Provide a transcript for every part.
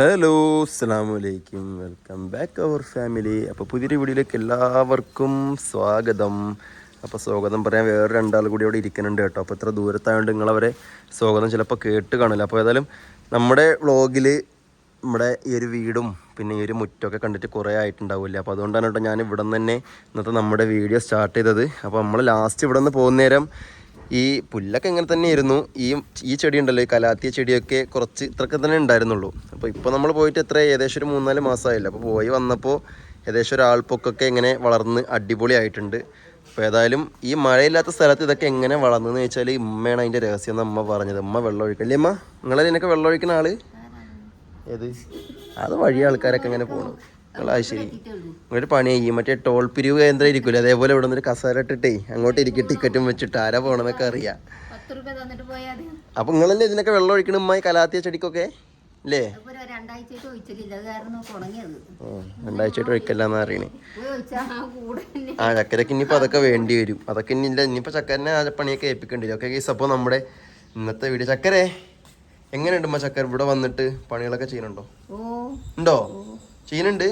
Hello അസ്സാമലൈക്കും welcome back അവർ family അപ്പോൾ പുതിയൊരു വീഡിയോയിലേക്ക് എല്ലാവർക്കും സ്വാഗതം. അപ്പോൾ സ്വാഗതം പറയാൻ വേറെ രണ്ടാൾ കൂടി അവിടെ ഇരിക്കുന്നുണ്ട് കേട്ടോ. അപ്പോൾ ഇത്ര ദൂരത്തായതുകൊണ്ട് നിങ്ങളവരെ സ്വാഗതം ചിലപ്പോൾ കേട്ട് കാണില്ല അപ്പോൾ ഏതായാലും നമ്മുടെ വ്ളോഗിൽ നമ്മുടെ ഈ ഒരു വീടും പിന്നെ ഈ ഒരു മുറ്റമൊക്കെ കണ്ടിട്ട് കുറേ ആയിട്ടുണ്ടാവില്ല? അപ്പോൾ അതുകൊണ്ടാണ് കേട്ടോ ഞാൻ ഇവിടെ നിന്ന് തന്നെ ഇന്നത്തെ നമ്മുടെ വീഡിയോ സ്റ്റാർട്ട് ചെയ്തത്. അപ്പോൾ നമ്മൾ ലാസ്റ്റ് ഇവിടെ നിന്ന് പോകുന്ന നേരം ഈ പുല്ലൊക്കെ ഇങ്ങനെ തന്നെ തന്നെയായിരുന്നു. ഈ ഈ ചെടി ഉണ്ടല്ലോ ഈ കലാത്തിയ ചെടിയൊക്കെ കുറച്ച് ഇത്രയൊക്കെ തന്നെ ഉണ്ടായിരുന്നുള്ളൂ. അപ്പോൾ ഇപ്പോൾ നമ്മൾ പോയിട്ട് എത്ര ഏകദേശം ഒരു മൂന്നാൽ മാസമായില്ല. അപ്പോൾ പോയി വന്നപ്പോൾ ഏകദേശം ഒരു ആൾപ്പൊക്കൊക്കെ ഇങ്ങനെ വളർന്ന് അടിപൊളിയായിട്ടുണ്ട്. അപ്പോൾ ഏതായാലും ഈ മഴയില്ലാത്ത സ്ഥലത്ത് ഇതൊക്കെ എങ്ങനെ വളർന്നതെന്ന് വെച്ചാൽ ഉമ്മയാണ് അതിന്റെ രഹസ്യം എന്ന് അമ്മ പറഞ്ഞത്. അമ്മ വെള്ളം ഒഴിക്കല്ലേ അമ്മ നിങ്ങളെ ഇതിനൊക്കെ വെള്ളം ഒഴിക്കുന്ന ആൾ? ഏത്? അത് വഴി ആൾക്കാരൊക്കെ ഇങ്ങനെ പോകണം നിങ്ങളാ ശരി. ഒരു പണി ചെയ്യും. മറ്റേ ടോൾ പിരിവ് കേന്ദ്രം ഇരിക്കൂല അതേപോലെ ഇവിടെ നിന്ന് കസേര ഇട്ടിട്ടേ അങ്ങോട്ട് ഇരിക്കും ടിക്കറ്റും വെച്ചിട്ട് ആരാ പോണെന്നൊക്കെ അറിയാം. അപ്പൊ നിങ്ങളല്ലേ ഇതിനൊക്കെ വെള്ളം ഒഴിക്കണം ഉമ്മായി കലാത്തിയ ചെടിക്കൊക്കെ? അല്ലേ രണ്ടാഴ്ചയായിട്ട് അത് ഒഴിക്കല്ലെന്ന് അറിയണേ ആ ചക്കരക്ക് ഇനിയിപ്പോ അതൊക്കെ വേണ്ടി വരും. അതൊക്കെ ഇനി ഇല്ല. ഇനിയിപ്പോ ചക്കരനെ ആ പണിയൊക്കെ ഏൽപ്പിക്കേണ്ടി ഒക്കെ കേസ് അപ്പോൾ നമ്മുടെ ഇന്നത്തെ വീഡിയോ ചക്കരെ എങ്ങനെയുണ്ട് ഉമ്മ ചക്കര? ഇവിടെ വന്നിട്ട് പണികളൊക്കെ ചെയ്യുന്നുണ്ടോ? ഓ. ഉണ്ടോ? ചെയ്യുന്നുണ്ട്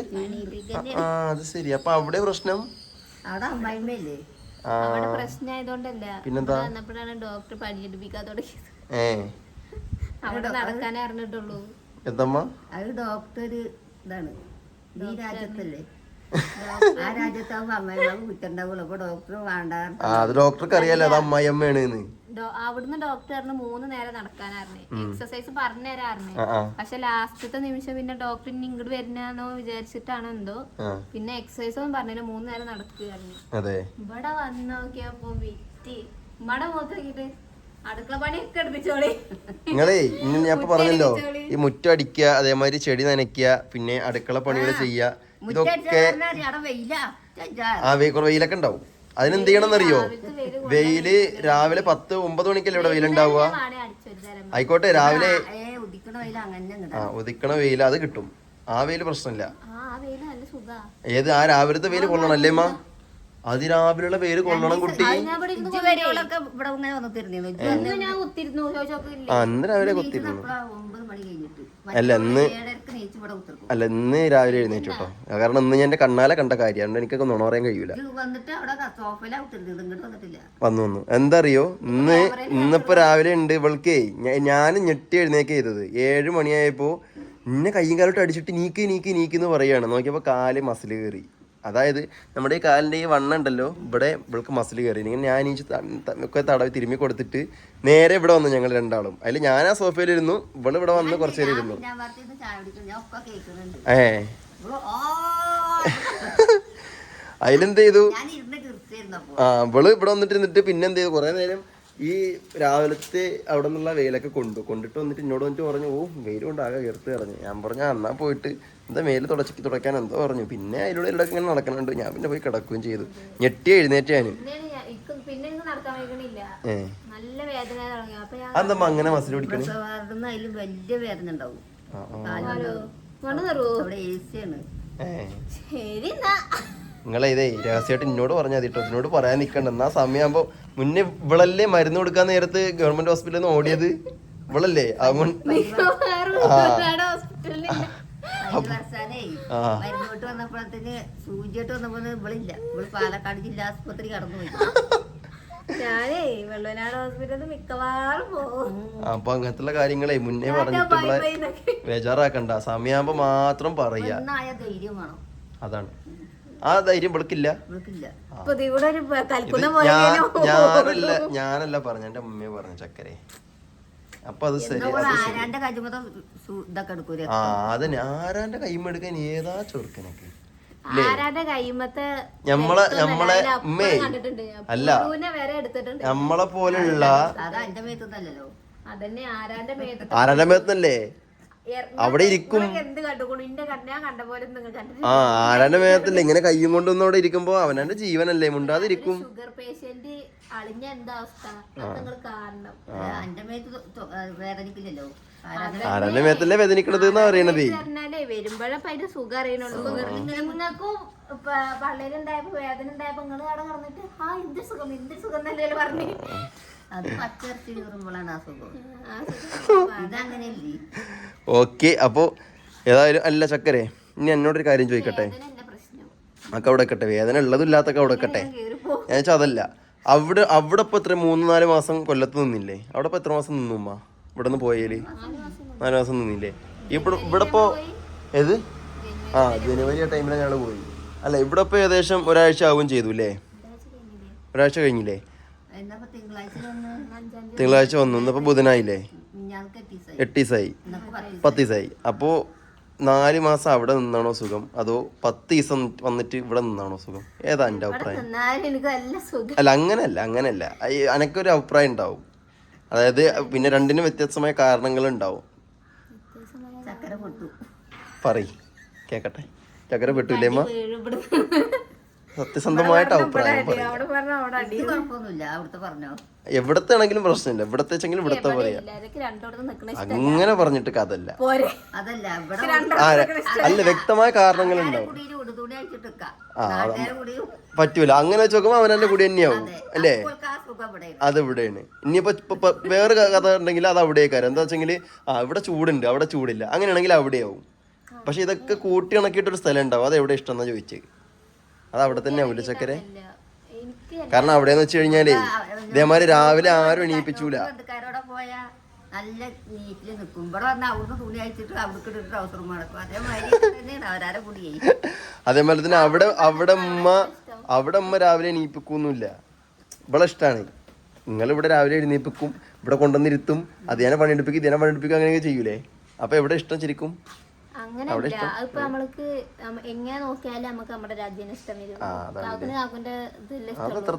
ആ അത് ശരി. അപ്പൊ അവിടെ പ്രശ്നം? അവിടെ അമ്മായിമ്മല്ലേ ആ. അവിടെ പ്രശ്നമായതുകൊണ്ടല്ല പിന്നെന്താ? ഇവിടെ വന്നപ്പോഴാണ് ഡോക്ടർ പണിയെടുപ്പിക്കാൻ തുടങ്ങിയത്. ഏ. അവിടെ നടക്കാനേ അറിഞ്ഞിട്ടുള്ളൂ. എന്തമ്മ? അത് ഡോക്ടർ ഇതാണ്. ഈ രാജ്യത്തല്ലേ? ആ രാജ്യത്താവുമ്പോ അമ്മായിമാവ് കുറ്റുണ്ടാവുള്ളൂ അപ്പൊ ഡോക്ടർ വേണ്ട ആ അത് ഡോക്ടർക്ക് അറിയാലോ അത് അമ്മായിയമ്മയാണ് അവിടുന്ന് ഡോക്ടറിന് മൂന്ന് നേരം നടക്കാനായിരുന്നു. എക്സസൈസ് പറഞ്ഞു തരാറിന് ആ ആ. പക്ഷെ ലാസ്റ്റത്തെ നിമിഷം പിന്നെ ഡോക്ടർ ഇനി ഇങ്ങോട്ട് വരുന്നോ വിചാരിച്ചിട്ടാണോ എന്തോ. പിന്നെ എക്സസൈസ് ഒന്നും പറഞ്ഞില്ല. മൂന്ന് നേരം നടക്കുകയായിരുന്നു. ഇവിടെ വന്ന് നോക്കിയപ്പോ വിറ്റ്. ഇവിടെ മുഖത്ത് നോക്കിട്ട് നിങ്ങളേ ഇന്ന് ഞാൻ പറഞ്ഞല്ലോ ഈ മുറ്റം അടിക്കുക അതേമാതിരി ചെടി നനയ്ക്കുക പിന്നെ അടുക്കള പണികൾ ചെയ്യുക. ഇതൊക്കെ ആ വെയിലൊക്കെ ഉണ്ടാവും. അതിനെന്ത് ചെയ്യണം എന്നറിയോ വെയിൽ രാവിലെ പത്ത് ഒമ്പത് മണിക്കല്ലേ ഇവിടെ വെയിലുണ്ടാവുക? ആയിക്കോട്ടെ രാവിലെ ആ ഉദിക്കണ വെയിൽ അത് കിട്ടും. ആ വെയിൽ പ്രശ്നമില്ല. ആ ആ നല്ല സുഖാ. ഏത് ആ രാവിലത്തെ വെയിൽ കൊള്ളണം അല്ലേ മാ അതിരാവിലുള്ള പേര് കൊള്ളണം കുട്ടി. അന്ന് രാവിലെ കൊത്തിരുന്നു അല്ല ഇന്ന് അല്ല ഇന്ന് രാവിലെ എഴുന്നേറ്റു കേട്ടോ. കാരണം ഇന്ന് ഞാൻ എന്റെ കണ്ണാലെ കണ്ട കാര്യം. അതുകൊണ്ട് എനിക്കൊക്കെ നുണ പറയാൻ കഴിയൂല. വന്നു വന്നു. എന്താ അറിയോ ഇന്ന് ഇന്നിപ്പോ രാവിലെ ഉണ്ട് ഇവൾക്കേ. ഞാൻ ഞെട്ടി എഴുന്നേക്ക് ചെയ്തത്. ഏഴ് മണിയായപ്പോ നിന്നെ കയ്യും കാലോട്ട് അടിച്ചിട്ട് നീക്കി നീക്കി നീക്കി എന്ന് പറയാണ് നോക്കിയപ്പോ കാൽ മസിൽ കയറി. അതായത് നമ്മുടെ ഈ കാലിന്റെ ഈ വണ്ണം ഉണ്ടല്ലോ ഇവിടെ ഇവൾക്ക് മസിൽ കയറി. ഇങ്ങനെ ഞാൻ ഈ ഒക്കെ തടവി തിരുമ്മി കൊടുത്തിട്ട് നേരെ ഇവിടെ വന്നു ഞങ്ങൾ രണ്ടാളും. അതിൽ ഞാൻ ആ സോഫയിലിരുന്നു ഇവൾ ഇവിടെ വന്ന് കുറച്ച് നേരം ഇരുന്നു. ഏ. അതിലെന്ത് ചെയ്തു? ആ ഇവൾ ഇവിടെ വന്നിട്ട് ഇരുന്നിട്ട് പിന്നെ എന്ത് ചെയ്തു? കുറെ നേരം ഈ രാവിലത്തെ അവിടെ നിന്നുള്ള വെയിലൊക്കെ കൊണ്ടു. കൊണ്ടിട്ട് വന്നിട്ട് എന്നോട് വന്നിട്ട് പറഞ്ഞു ഓ വെയിൽ കൊണ്ട് ആകെ കയർത്ത് പറഞ്ഞു ഞാൻ പറഞ്ഞു എന്നാ പോയിട്ട് എന്താ മേൽ തുടച്ചിക്ക് തുടക്കാൻ എന്തോ പറഞ്ഞു. പിന്നെ അതിലൂടെ ഇവിടെ ഇങ്ങനെ നടക്കണുണ്ട്. ഞാൻ പിന്നെ പോയി കിടക്കുകയും ചെയ്തു. ഞെട്ടി എഴുന്നേറ്റ് ഞാൻ അതെന്താ അങ്ങനെ മസിൽ പിടിക്കണേ? വലിയ വേദന ഉണ്ടാവും. ഇതേ രഹസ്യമായിട്ട് എന്നോട് പറഞ്ഞാൽ കേട്ടോ എന്നോട് പറയാൻ നിൽക്കണ്ട എന്നാ സമയമാകുമ്പോ മുന്നേ ഇവളല്ലേ മരുന്ന് കൊടുക്കാൻ നേരത്ത് ഗവൺമെന്റ് ഹോസ്പിറ്റലിൽ നിന്ന് ഓടിയത്? ഇവളല്ലേ? അതുകൊണ്ട് ആ. മരുന്നോട്ട് വന്നപ്പോഴത്തേന് സൂചിയോട്ട് വന്നപ്പോ ഇവളില്ല. ഇവൾ പാലക്കാട് ജില്ലാ ആസ്പത്രി കടന്നുപോയി. ഞാനേ വെള്ളനാട് ഹോസ്പിറ്റലിൽ മിക്കവാറും പോകും. അപ്പൊ അങ്ങനത്തെ കാര്യങ്ങളെ മുന്നേ പറഞ്ഞിട്ട് ഇവളെ ബേജാറാക്കണ്ട. സമയമാകുമ്പോ മാത്രം പറയാ. ഒന്നായ ധൈര്യം വേണം. അതാണ്. ആ ധൈര്യം ഇവൾക്കില്ല. ഇവൾക്കില്ല. ഇപ്പൊ ഇത് ഇവിടെ ഒരു ഇത് കൽക്കുന്ന ഞാനല്ല ഞാനല്ല പറഞ്ഞ എന്റെ ഉമ്മയെ പറഞ്ഞു ചക്കരെ. അപ്പൊ അത് ശരി എന്നോട് അത് ശരി. ആരാന്റെ ആ കൈമെടുക്കാൻ ഏതാ ചെറുക്കനൊക്കെ? ഞമ്മളെ ഞമ്മളെ ഉമ്മേ അല്ല. ഞമ്മളെ നമ്മളെ മേത്ത് ആരാന്റെ മേത്തല്ലേ അവിടെ ഇരിക്കും. ആ ആരാന്റെ മേത്തല്ല? ഇങ്ങനെ കയ്യും കൊണ്ടൊന്നും അവിടെ ഇരിക്കുമ്പോ അവനന്റെ ജീവനല്ലേ? മുണ്ടാതിരിക്കും. ഷുഗർ പേഷ്യന്റ് അളിഞ്ഞ എന്താ അവസ്ഥ? അത് നിങ്ങൾ കാണണം. എന്റെ മേത്ത് തൊ- തൊ- ആ, വേദനിക്കില്ലല്ലോ? ആരാന്റെ മേത്തല്ലേ വേദനിക്കണത് എന്നാ പറയണത്? വരുമ്പോഴപ്പോ വരുമ്പോഴപ്പ അതിന്റെ സുഖം അറിയണുള്ളൂ. നിങ്ങൾക്കും പള്ളിയിലുണ്ടായപ്പോ വേദന ഉണ്ടായപ്പോ ആ എന്ത് സുഖം എന്ത് സുഖം എന്നല്ലേ പറഞ്ഞു? അത് പച്ചിറച്ചി കീറുമ്പോഴാണ് ആ സുഖം. ഇതങ്ങനെയല്ലേ ഓക്കെ അപ്പോ ഏതായാലും അല്ല ചക്കരെ ഇനി എന്നോടൊരു കാര്യം ചോദിക്കട്ടെ? ഒക്കെ അവിടെ വെക്കട്ടെ വേദന ഉള്ളതും ഇല്ലാത്തൊക്കെ അവിടെ വെക്കട്ടെ. ഞാൻ വെച്ചാൽ അതല്ല അവിടെ അവിടെ ഇപ്പൊ എത്ര മൂന്ന് നാല് മാസം കൊല്ലത്ത് നിന്നില്ലേ? അവിടെ ഇപ്പൊ എത്ര മാസം നിന്നു ഉമ്മ? ഇവിടെ നിന്ന് പോയേൽ നാല് മാസം നിന്നില്ലേ? ഇവിടെ ഇവിടെ ഇപ്പോ ഏത്? ആ ജനുവരി ആ ടൈമിലാണ് ഞങ്ങൾ പോയി. അല്ല ഇവിടെ ഇപ്പൊ ഏകദേശം ഒരാഴ്ച ആവുകയും ചെയ്തു അല്ലേ ഒരാഴ്ച കഴിഞ്ഞില്ലേ? തിങ്കളാഴ്ച വന്ന്? തിങ്കളാഴ്ച വന്നു ഇന്നിപ്പോ ബുധനായില്ലേ? എട്ട് ദിവസമായി പത്ത് ദിവസമായി അപ്പോൾ നാല് മാസം അവിടെ നിന്നാണോ സുഖം? അതോ പത്ത് ദിവസം വന്നിട്ട് ഇവിടെ നിന്നാണോ സുഖം? ഏതാ എന്റെ അഭിപ്രായം? അല്ല അങ്ങനല്ല അങ്ങനല്ല അനക്കൊരു അഭിപ്രായം ഉണ്ടാവും. അതായത് പിന്നെ രണ്ടിനും വ്യത്യസ്തമായ കാരണങ്ങൾ ഉണ്ടാവും പറയ്. കേക്കട്ടെ. ചക്കര പെട്ടില്ലേ അമ്മ. സത്യസന്ധമായിട്ട് അഭിപ്രായം പറയും അവിടെ പറഞ്ഞ അവിടെ അടി. ഇത് പറഞ്ഞോ? എവിടത്തെ ആണെങ്കിലും പ്രശ്നമില്ല. ഇവിടത്തെ വെച്ചെങ്കിലും ഇവിടത്തെ പറയാം. അങ്ങനെ പറഞ്ഞിട്ട് കഥല്ല പോരെ. അതല്ല ഇവിടെ ആ അല്ല വ്യക്തമായ കാരണങ്ങൾ ഉണ്ടാവും. പറ്റൂല. അങ്ങനെ വെച്ച് നോക്കുമ്പോ അവനെ കൂടി തന്നെയാവും അല്ലേ? അവർക്ക് ആ സുഖം ഇവിടെ അത് ഇവിടെയാണ്. ഇനിയിപ്പോ വേറെ കഥ ഉണ്ടെങ്കിൽ അത് അവിടേക്കാരം. എന്താ വെച്ചെങ്കിൽ ആ ഇവിടെ ചൂടുണ്ട് അവിടെ ചൂടില്ല. അങ്ങനെയാണെങ്കിൽ അവിടെയാവും. പക്ഷെ ഇതൊക്കെ കൂട്ടി ഇണക്കിയിട്ടൊരു സ്ഥലം ഉണ്ടാവും. അത് എവിടെ ഇഷ്ടം എന്നാ ചോദിച്ചത് അത് അവിടെ തന്നെ ഉലച്ചക്കരെ ചക്കരെ? കാരണം അവിടെന്ന് വെച്ച് കഴിഞ്ഞാലേ ഇതേമാതിരി രാവിലെ ആരും എണീപ്പിച്ചൂല. നല്ല നീറ്റിൽ നിൽക്കും ഇവിടെ വന്ന് അവിടുന്ന് തുണി അയച്ചിട്ട് അവിടേക്ക് ഇട്ടിട്ട് ട്രൗസർ മടക്കും. അതേമാതിരി തന്നെയാണ് അവരാരെ അതേപോലെ തന്നെ അവിടെ അവിടെ ഉമ്മ അവിടെ ഉമ്മ രാവിലെ എണീപ്പിക്കൊന്നുമില്ല. ഇവിടെ ഇഷ്ടമാണ് നിങ്ങൾ ഇവിടെ രാവിലെ എഴുന്നേപ്പിക്കും ഇവിടെ കൊണ്ടുവന്നിരുത്തും അതിനെ പണിയെടുപ്പിക്കും ഇതിനെ പണിയെടുപ്പിക്കും അങ്ങനെയൊക്കെ ചെയ്യൂലേ? അപ്പൊ എവിടെ ഇഷ്ടം ശരിക്കും? അങ്ങനെയല്ല. അതിപ്പോ നമ്മൾക്ക് നമ്മ- എങ്ങനെ നോക്കിയാലും നമുക്ക് നമ്മുടെ രാജ്യം ഇഷ്ടം വരും കാക്കുന് കാക്കുന്റെ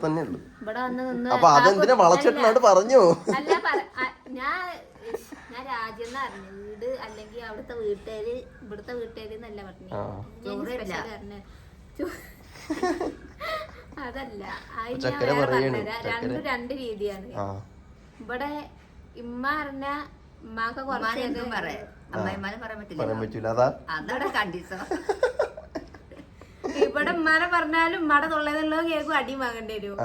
തന്നെ ഉള്ളു. ഇവിടെ വന്ന് നിന്ന് അപ്പൊ അതെന്തിനാ വളച്ചിട്ടുണ്ടോ പറഞ്ഞു? അല്ല പറ- ഞാൻ ഞാൻ രാജ്യം എന്ന് പറഞ്ഞു. വീട് അല്ലെങ്കിൽ അവിടുത്തെ വീട്ടുകാര് ഇവിടുത്തെ വീട്ടുകാര് എന്നല്ല പറഞ്ഞു. അതല്ല. രണ്ടും രണ്ട് രീതിയാണ്. ആ. ഇവിടെ ഇമ്മ പറഞ്ഞ ഉമ്മാക്ക എന്തും പറയാം. പറയാൻ പറ്റില്ല പറയാൻ പറ്റൂല അതാ. കണ്ടീഷൻ ഇവിടെ ഉമ്മാനെ പറഞ്ഞാലും മട തൊള്ളതല്ലോ കേൾക്കും അടി വാങ്ങേണ്ടി വരും.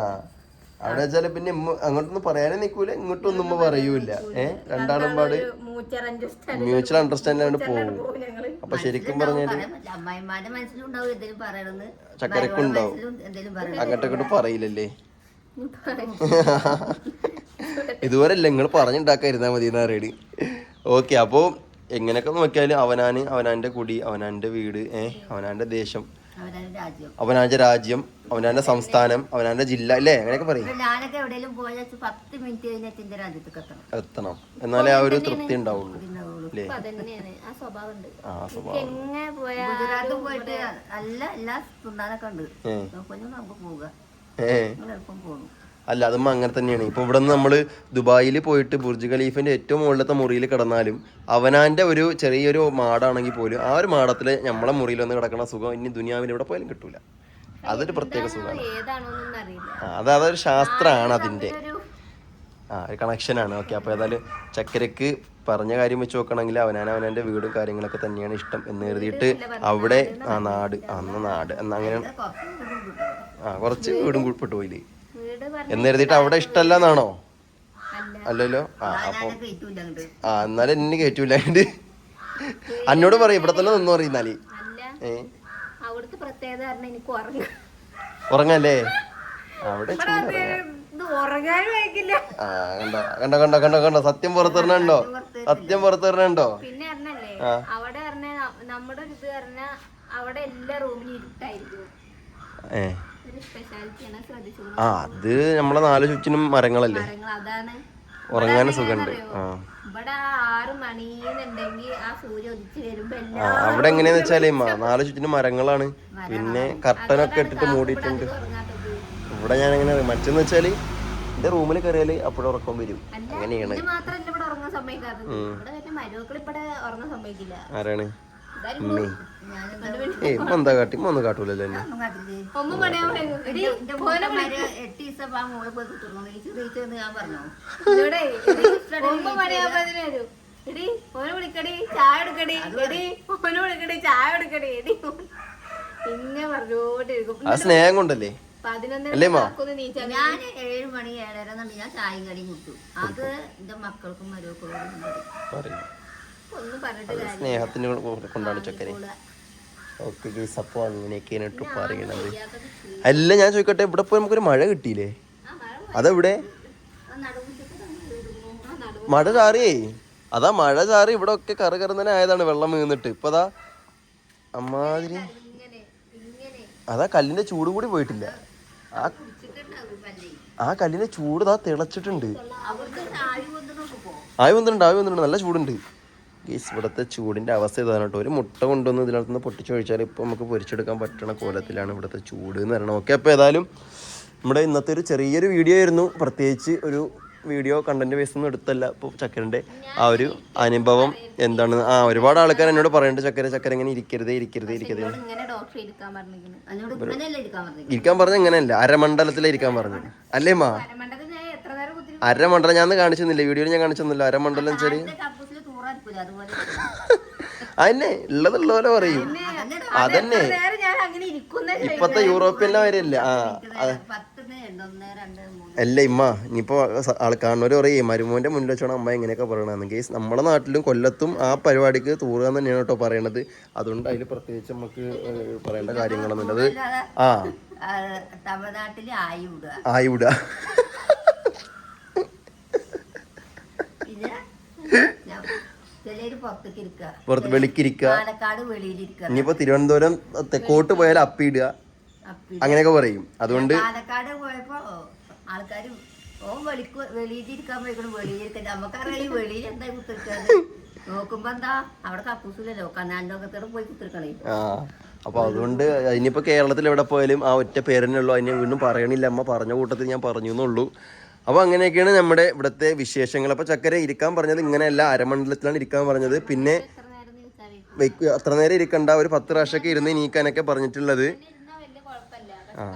അവിടെ വെച്ചാൽ പിന്നെ അങ്ങോട്ടൊന്നും പറയാനേ നിക്കൂല ഇങ്ങോട്ടൊന്നും ഉമ്മ പറയൂല ഏ? രണ്ടാളും പാട് മ്യൂച്വൽ അണ്ടർസ്റ്റാൻഡിലാണ് പോകും. അപ്പൊ ശരിക്കും പറഞ്ഞാൽ ചക്കരക്കുണ്ടാവും അങ്ങോട്ടും ഇങ്ങോട്ടും പറയില്ലല്ലേ? ഇതുവരെ അല്ല നിങ്ങൾ പറഞ്ഞുണ്ടാക്കാതിരുന്നാ മതി എന്നാ റെഡി. ഓക്കെ അപ്പോൾ എങ്ങനെയൊക്കെ നോക്കിയാലും അവനാന് അവനാന്റെ കുടി അവനാന്റെ വീട് ഏ അവനാന്റെ ദേശം. രാജ്യം. അവനാന്റെ രാജ്യം അവനാന്റെ സംസ്ഥാനം അവനാന്റെ ജില്ല അല്ലേ? അങ്ങനെയൊക്കെ പറയും. എത്തണം. എത്തണം. എന്നാലേ ആ ഒരു തൃപ്തി ഉണ്ടാവുള്ളൂ. അല്ലേ? ആ സ്വഭാവം. ഏ. അല്ല അതും അങ്ങനെ തന്നെയാണ്. ഇപ്പൊ ഇവിടെ നിന്ന് നമ്മൾ ദുബായിൽ പോയിട്ട് ബുർജ് ഖലീഫിന്റെ ഏറ്റവും മുകളിലത്തെ മുറിയിൽ കിടന്നാലും അവനാന്റെ ഒരു ചെറിയൊരു മാടാണെങ്കിൽ പോലും ആ ഒരു മാടത്തിൽ നമ്മളെ മുറിയിൽ വന്ന് കിടക്കുന്ന സുഖം ഇനി ദുനിയാവിൽ എവിടെ പോയാലും കിട്ടൂല. അതൊരു പ്രത്യേക സുഖമാണ്. അത് അതൊരു ശാസ്ത്രമാണ് അതിന്റെ. ഒരു ആ ഒരു കണക്ഷനാണ് ഓക്കെ അപ്പോൾ ഏതായാലും ചക്കരക്ക് പറഞ്ഞ കാര്യം വെച്ച് നോക്കണമെങ്കിൽ അവനാൻ അവനാന്റെ വീടും കാര്യങ്ങളൊക്കെ തന്നെയാണ് ഇഷ്ടം എന്ന് കരുതിയിട്ട് അവിടെ ആ നാട് അന്ന് നാട്. എന്നങ്ങനെയാണ് ആ കുറച്ച് വീടും ഉൾപ്പെട്ടു പോയില്ലേ? പറഞ്ഞ അവിടെ ഇഷ്ടമല്ല എന്നാണോ അല്ല. അല്ലല്ലോ? ആ അപ്പൊ ആ എന്നാലും എന്നെ കയറ്റൂല എന്നോട് പറയും ഇവിടെ തന്നെ നിന്ന് പറയും എന്നാൽ. അവിടുത്തെ പ്രത്യേകത എനിക്ക് ഉറങ്ങാം ഉറങ്ങല്ലേ? അവിടെ കണ്ടോ കണ്ടോ കണ്ടോ കണ്ടോ ആ കണ്ടോ കണ്ടോ കണ്ടോ കണ്ടോ കണ്ട സത്യം പുറത്തിറണുണ്ടോ സത്യം പുറത്തിറണുണ്ടോ പിന്നെ അവിടെ നമ്മുടെ ഒരു ഇത് പറഞ്ഞ അവിടെ എല്ലാ റൂമിലും ഇരുട്ടായിരിക്കും. ഏ. ഒരു സ്പെഷ്യാലിറ്റിയാണ് ശ്രദ്ധിച്ചു ആ അത് നമ്മളെ നാല് ചുറ്റിനും മരങ്ങളല്ലേ? ഉറങ്ങാൻ സുഖമുണ്ട്. ആ. അവിടെ എങ്ങനെയാന്ന് വെച്ചാൽ നാല് ചുറ്റിനും മരങ്ങളാണ്. പിന്നെ കർട്ടനൊക്കെ ഇട്ടിട്ട് മൂടിയിട്ടുണ്ട്. ഇവിടെ ഞാൻ എങ്ങനെ മറ്റെന്ന് വെച്ചാൽ എന്റെ റൂമിൽ കയറിയാൽ അപ്പോഴും ഉറക്കം വരും. അങ്ങനെയാണ് ആരാണ്? ഇപ്പൊ എന്താ കാട്ടി ഒന്നും കാട്ടൂലല്ലോ എന്നെ എടി വിളിക്കടി ചായ എടുക്കടി എടി വിളിക്കടി ചായ എടുക്കടി എടി. ഇങ്ങനെ പറഞ്ഞോണ്ടിരിക്കും ആ സ്നേഹം കൊണ്ടല്ലേ? ഞാൻ ഏഴ് മണി ഏഴര ഞാൻ ചായയും കടിയും കുത്തു. അത് എന്റെ മക്കൾക്കും മരുമക്കളും പറയും. ഒന്നും പറഞ്ഞിട്ട് കാര്യം സ്നേഹത്തിന് കൊണ്ടാണ് ചക്കരെ. ഓക്കെ ഗീസ് അപ്പോൾ അങ്ങനെയൊക്കെയാണ് ട്രിപ്പ് അറിയണത് അല്ല ഞാൻ ചോദിക്കട്ടെ ഇവിടെ പോയി നമുക്കൊരു മഴ കിട്ടിയില്ലേ? അതെവിടെ? മഴ ചാറിയേ? അതാ മഴ ചാറി ഇവിടെ ഒക്കെ കറ കറന്നനെ ആയതാണ് വെള്ളം വീന്നിട്ട് ഇപ്പൊ അതാ അമ്മാതിരി. അതാ കല്ലിന്റെ ചൂട് കൂടി പോയിട്ടില്ല. ആ ആ കല്ലിന്റെ ചൂട് ഇതാ തിളച്ചിട്ടുണ്ട്. ആയി വന്നിട്ടുണ്ട് ആയി വന്നിട്ടുണ്ട്. നല്ല ചൂടുണ്ട്. ഗീസ് ഇവിടുത്തെ ചൂടിന്റെ അവസ്ഥ ഇതാണ് കേട്ടോ. ഒരു മുട്ട കൊണ്ടുവന്ന് ഇതിനകത്ത് നിന്ന് പൊട്ടിച്ചൊഴിച്ചാൽ ഇപ്പോൾ നമുക്ക് പൊരിച്ചെടുക്കാൻ പറ്റണ കോലത്തിലാണ് ഇവിടുത്തെ ചൂട് എന്ന് പറയണം ഓക്കെ അപ്പോൾ ഏതായാലും നമ്മുടെ ഇന്നത്തെ ഒരു ചെറിയൊരു വീഡിയോ ആയിരുന്നു. പ്രത്യേകിച്ച് ഒരു വീഡിയോ കണ്ടന്റ് ബേസ് ഒന്നും എടുത്തല്ല. ഇപ്പോൾ ചക്കരന്റെ ആ ഒരു അനുഭവം എന്താണ്? ആ ഒരുപാട് ആൾക്കാർ എന്നോട് പറയുന്നുണ്ട് ചക്കര ചക്കര ഇങ്ങനെ ഇരിക്കരുതേ ഇരിക്കരുതേ ഇരിക്കരുതേ. ഇരിക്കാൻ പറഞ്ഞു ഇങ്ങനെയല്ല അരമണ്ഡലത്തിലെ ഇരിക്കാൻ പറഞ്ഞു. അല്ലേ മാ? അരമണ്ഡലം ഞാൻ കാണിച്ചെന്നില്ല വീഡിയോയിൽ ഞാൻ കാണിച്ചെന്നില്ല അരമണ്ഡലം ചെറിയ അതന്നെ ഉള്ളതുള്ള പോലെ പറയും. അതന്നെ ഇപ്പത്തെ യൂറോപ്യൻ വരെയല്ല ആ അല്ല ഇമ്മ ഇനിയിപ്പോ സ- ആൾ കാണുന്നവര് പറയേ മരുമോന്റെ മുന്നിൽ വെച്ചാണ് അമ്മ എങ്ങനെയൊക്കെ പറയണെന്ന് കേസ് നമ്മുടെ നാട്ടിലും കൊല്ലത്തും ആ പരിപാടിക്ക് തൂറുക തന്നെയാണ് കേട്ടോ പറയണത്. അതുകൊണ്ട് അതിൽ പ്രത്യേകിച്ച് നമുക്ക് പറയേണ്ട കാര്യങ്ങളൊന്നും അത് ആ. ആ, ആയി വിടുക. ആയി വിടുക പിന്നെ ഞാൻ- ചിലര് പുറത്തേക്ക് ഇരിക്കുക പുറത്ത് വെളിക്കിരിക്കുക. ഇനിയിപ്പോ തിരുവനന്തപുരം തെക്കോട്ട് പോയാൽ അപ്പിടുക അപ്പി അങ്ങനെയൊക്കെ പറയും. അതുകൊണ്ട് അപ്പൊ അതുകൊണ്ട് ഇനിയിപ്പോ കേരളത്തിൽ എവിടെ പോയാലും ആ ഒറ്റ പേരന്നെ ഉള്ളൂ. അതിനെ വീണ്ടും പറയണില്ല. അമ്മ പറഞ്ഞ കൂട്ടത്തിൽ ഞാൻ പറഞ്ഞു എന്നുള്ളൂ അപ്പൊ അങ്ങനെയൊക്കെയാണ് നമ്മുടെ ഇവിടുത്തെ വിശേഷങ്ങൾ. അപ്പോൾ ചക്കര ഇരിക്കാൻ പറഞ്ഞത് ഇങ്ങനെയല്ല അരമണ്ഡലത്തിലാണ് ഇരിക്കാൻ പറഞ്ഞത്. പിന്നെ അത്ര നേരം ഇരിക്കണ്ട ഒരു പത്ത് പ്രാവശ്യമൊക്കെ ഇരുന്ന് നീക്കാനൊക്കെ പറഞ്ഞിട്ടുള്ളത്. ആ.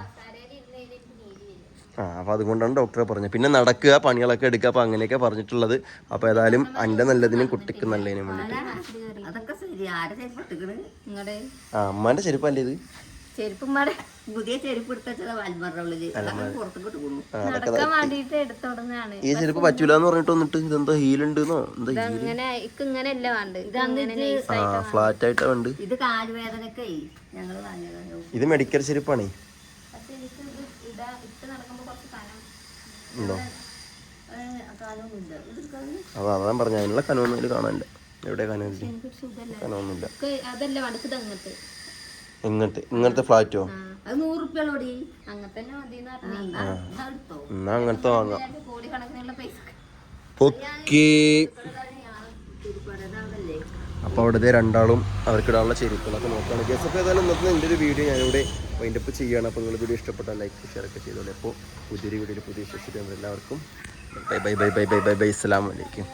ആ അപ്പോൾ അതുകൊണ്ടാണ് ഡോക്ടറെ പറഞ്ഞത്. പിന്നെ നടക്കുക പണികളൊക്കെ എടുക്കുക അപ്പോൾ അങ്ങനെയൊക്കെ പറഞ്ഞിട്ടുള്ളത്. അപ്പോൾ ഏതായാലും എന്റെ നല്ലതിനും കുട്ടിക്ക് നല്ലതിനും വേണ്ടിയിട്ട്. ആ അമ്മാന്റെ ചെരുപ്പല്ലേ ഇത്? ചെരുപ്പും പാടെ പുതിയ ചെരുപ്പ് എടുത്ത ചില വൽമറ ഉള്ളിൽ അതൊക്കെ പുറത്തേക്ക് ഇട്ടുകൊള്ളു നടക്കാൻ വേണ്ടിട്ട് എടുത്തോടുന്നതാണ്. ഈ ചെരുപ്പ് പറ്റൂല എന്ന് പറഞ്ഞിട്ട് വന്നിട്ട് ഇതെന്താ ഹീലുണ്ട് എന്നോ എന്താ ഹീൽ ഇങ്ങനെ ഇക്ക് ഇങ്ങനെ അല്ല വേണ്ട ഇത്? ഫ്ലാറ്റ് ആയിട്ടാ ഉണ്ട് ഇത് കാലുവേദനയൊക്കെ ഞങ്ങൾ വാങ്ങിയതാണ് ഇത്. മെഡിക്കൽ ചെരുപ്പാണേ. ഉണ്ടോ? അതാ അതാ പറഞ്ഞ. അതിനുള്ള കനവൊന്നും കാണാനില്ല. എവിടെ അതല്ല വേണ്ടത്. അങ്ങനത്തെ. ഇങ്ങനത്തെ ഇങ്ങനത്തെ ഫ്ലാറ്റോ? എന്ന് അങ്ങനത്തെ വാങ്ങാം. പൊക്കി കണക്കിനുള്ള പൈസ ഓക്കേ തിരുപ്പടതാണല്ലേ അപ്പോൾ അവിടുത്തെ രണ്ടാളും അവർക്കിടാനുള്ള ചെരുപ്പുകളൊക്കെ നോക്കുകയാണ് കേസ് അപ്പോൾ ഏതായാലും ഇന്നത്തെ എന്റെ ഒരു വീഡിയോ ഞാനിവിടെ വൈൻഡപ്പ് ചെയ്യുകയാണ്. അപ്പോൾ നിങ്ങൾ വീഡിയോ ഇഷ്ടപ്പെട്ടാൽ ലൈക്ക് ഷെയർ ഒക്കെ ചെയ്തോളൂ. അപ്പോൾ പുതിയൊരു വീഡിയോ പുതിയ വിശ്വസിച്ചിട്ടുണ്ട് എല്ലാവർക്കും bye bye bye bye bye bye bye. അസ്സലാമു അലൈക്കും.